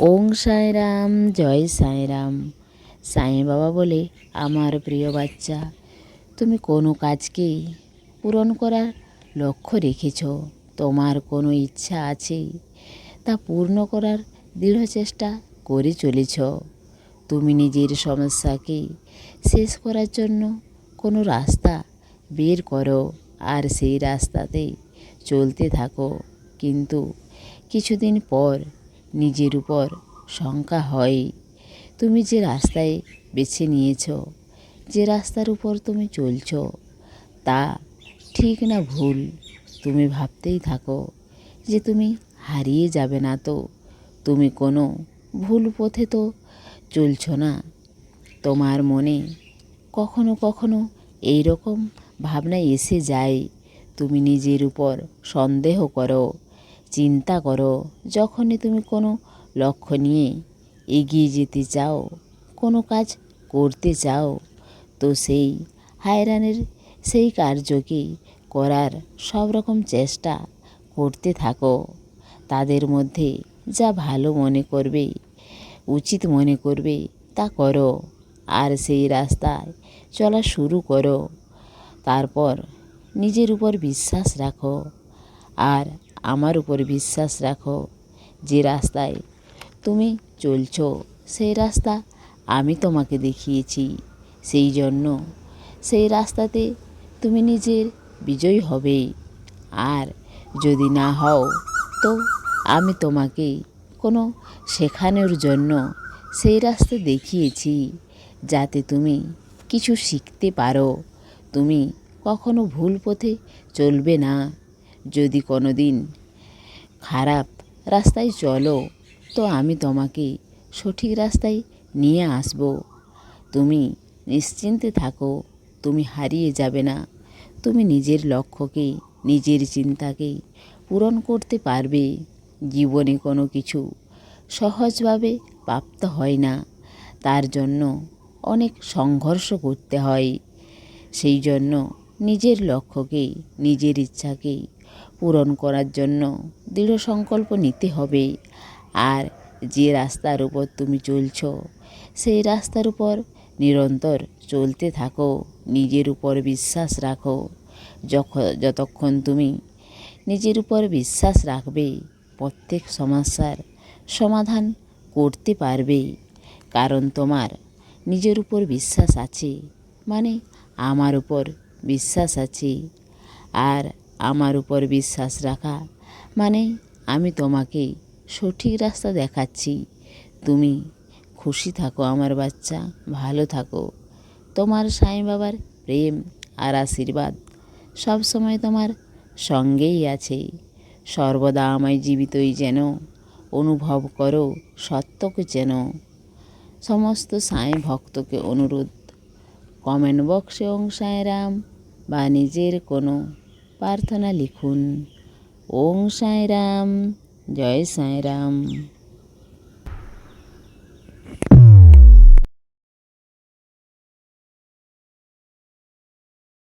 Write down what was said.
ওং সাঁয়রাম জয় সাঁয়রাম সাঁই বাবা বলে, আমার প্রিয় বাচ্চা, তুমি কোনো কাজকেই পূরণ করার লক্ষ্য রেখেছ? তোমার কোনো ইচ্ছা আছে তা পূর্ণ করার দৃঢ় চেষ্টা করে চলেছ। তুমি নিজের সমস্যাকে শেষ করার জন্য কোনো রাস্তা বের করো আর সেই রাস্তাতেই চলতে থাকো। কিন্তু কিছুদিন পর নিজের উপর শঙ্কা হয়। তুমি যে রাস্তায় বেছে নিয়েছ, যে রাস্তার উপর তুমি চলছ, তা ঠিক না ভুল। তুমি ভাবতেই থাকো যে তুমি হারিয়ে যাবে না তো। তুমি কোনো ভুল পথে তো চলছ না। তোমার মনে কখনো কখনো এই রকম ভাবনা এসে যায়। তুমি নিজের উপর সন্দেহ করো। চিন্তা করো, যখনই তুমি কোনো লক্ষ্য নিয়ে এগিয়ে যেতে চাও, কোনো কাজ করতে চাও, তো সেই হায়রানের সেই কার্যকেই করার সব রকম চেষ্টা করতে থাকো। তাদের মধ্যে যা ভালো মনে করবে, উচিত মনে করবে, তা করো আর সেই রাস্তায় চলা শুরু করো। তারপর নিজের উপর বিশ্বাস রাখো আর আমার উপর বিশ্বাস রাখো যে রাস্তায় তুমি চলছ, সেই রাস্তা আমি তোমাকে দেখিয়েছি। সেই জন্য সেই রাস্তাতে তুমি নিজের বিজয়ী হবে। আর যদি না হও, তো আমি তোমাকে কোনো শেখানোর জন্য সেই রাস্তা দেখিয়েছি, যাতে তুমি কিছু শিখতে পারো। তুমি কখনো ভুল পথে চলবে না। যদি কোনো দিন খারাপ রাস্তায় চলো, তো আমি তোমাকে সঠিক রাস্তায় নিয়ে আসব। তুমি নিশ্চিন্তে থাকো, তুমি হারিয়ে যাবে না। তুমি নিজের লক্ষ্যকে, নিজের চিন্তাকেই পূরণ করতে পারবে। জীবনে কোনো কিছু সহজভাবে প্রাপ্ত হয় না। তার জন্য অনেক সংঘর্ষ করতে হয়। সেই জন্য নিজের লক্ষ্যকে, নিজের ইচ্ছাকেই পূরণ করার জন্য দৃঢ় সংকল্প নিতে হবে। আর যে রাস্তার উপর তুমি চলছ, সেই রাস্তার উপর নিরন্তর চলতে থাকো, নিজের উপর বিশ্বাস রাখো। যখন যতক্ষণ তুমি নিজের উপর বিশ্বাস রাখবে, প্রত্যেক সমস্যার সমাধান করতে পারবে। কারণ তোমার নিজের উপর বিশ্বাস আছে মানে আমার উপর বিশ্বাস আছে। আর আমার উপর বিশ্বাস রাখা। মানে আমি তোমাকে সঠিক রাস্তা দেখাচ্ছি। তুমি খুশি থাকো আমার বাচ্চা, ভালো থাকো। তোমার সাঁই বাবার প্রেম আর আশীর্বাদ সবসময় তোমার সঙ্গেই আছে। সর্বদা আমায় জীবিতই যেন, অনুভব করো সত্যকে যেন। সমস্ত সাঁই ভক্তকে অনুরোধ। কমেন্ট বক্সে ওং সাঁয়রাম বা নিজের কোনো প্রার্থনা লিখুন। ওং সাঁয়রাম জয় সাঁয়রাম